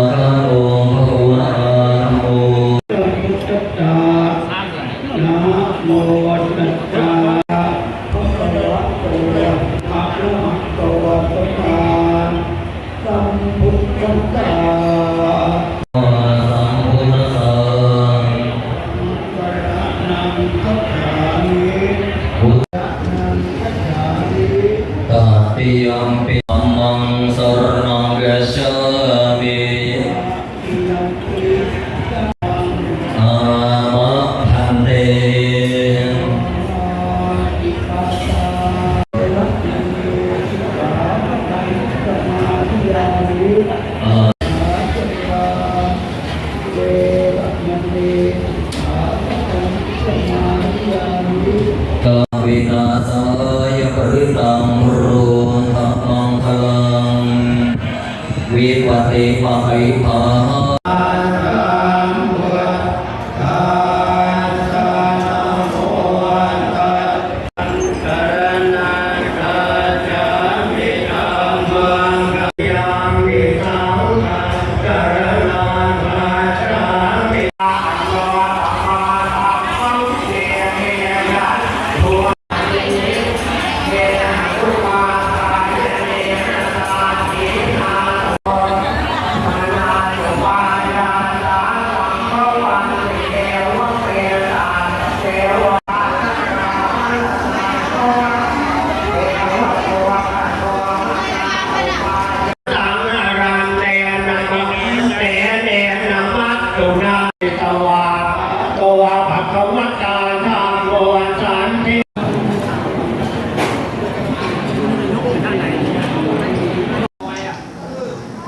ต ติยัมปิธัมมังสร วินาศายปริตังรูทัมังพลังวิปติปะหิภา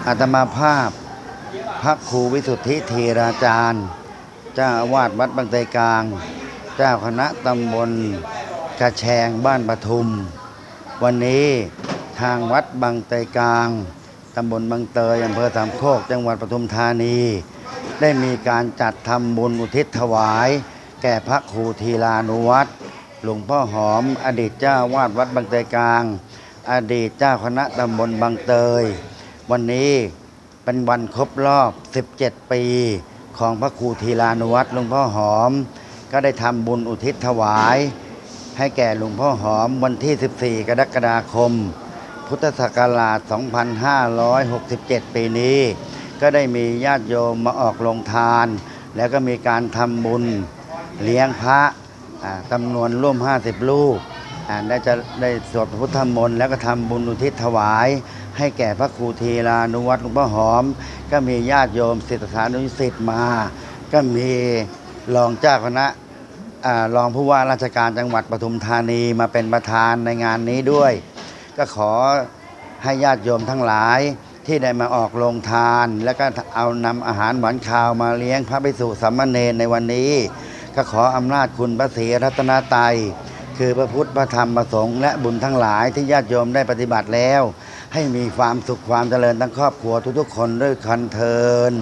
อาตมาภาพ พระครูวิสุทธิเทราจารย์ เจ้าอาวาสวัดบางไทกลาง เจ้าคณะตำบลกระแชงบ้านปทุม วันนี้ทางวัดบางไทกลาง ตำบลบางเตยอำเภอสามโคก จังหวัดปทุมธานี ได้มีการจัดทำบุญอุทิศถวาย แก่พระครูธีลานุวัตรหลวงพ่อหอม อดีตเจ้าวาดวัดบางไทรกลาง อดีตเจ้าคณะตำบลบางเตย วันนี้เป็นวันครบรอบ 17 ปี ของพระครูธีลานุวัตรหลวงพ่อหอม ก็ได้ทำบุญอุทิศถวาย ให้แก่หลวงพ่อหอมวันที่ 14 กรกฎาคม พุทธศักราช 2567 ปีนี้ ก็ได้มีญาติโยมมาออกลงทาน แล้วก็มีการทำบุญเลี้ยงพระจำนวนร่วม 50 ลูกได้จะได้สวดพระพุทธมนต์แล้วก็ทำบุญอุทิศถวาย ให้แก่พระครูธีลานุวัตรหลวงพ่อหอม ก็มีญาติโยมศิษยานุสิษย์มา ก็มีรองเจ้าคณะรองผู้ว่าราชการจังหวัดปทุมธานีมาเป็นประธานในงานนี้ด้วย ก็ขอให้ญาติโยมทั้งหลายที่ได้มาออกโรงทาน แล้วก็เอานำอาหารหวานข้าวมาเลี้ยงพระภิกษุสามเณรในวันนี้ ก็ขออำนาจคุณพระศรีรัตนตรัยคือพระพุทธพระธรรมพระสงฆ์และบุญทั้งหลายที่ญาติโยมได้ปฏิบัติแล้ว ให้มีความสุขความเจริญทั้งครอบครัวทุกๆคนด้วยคันเทิน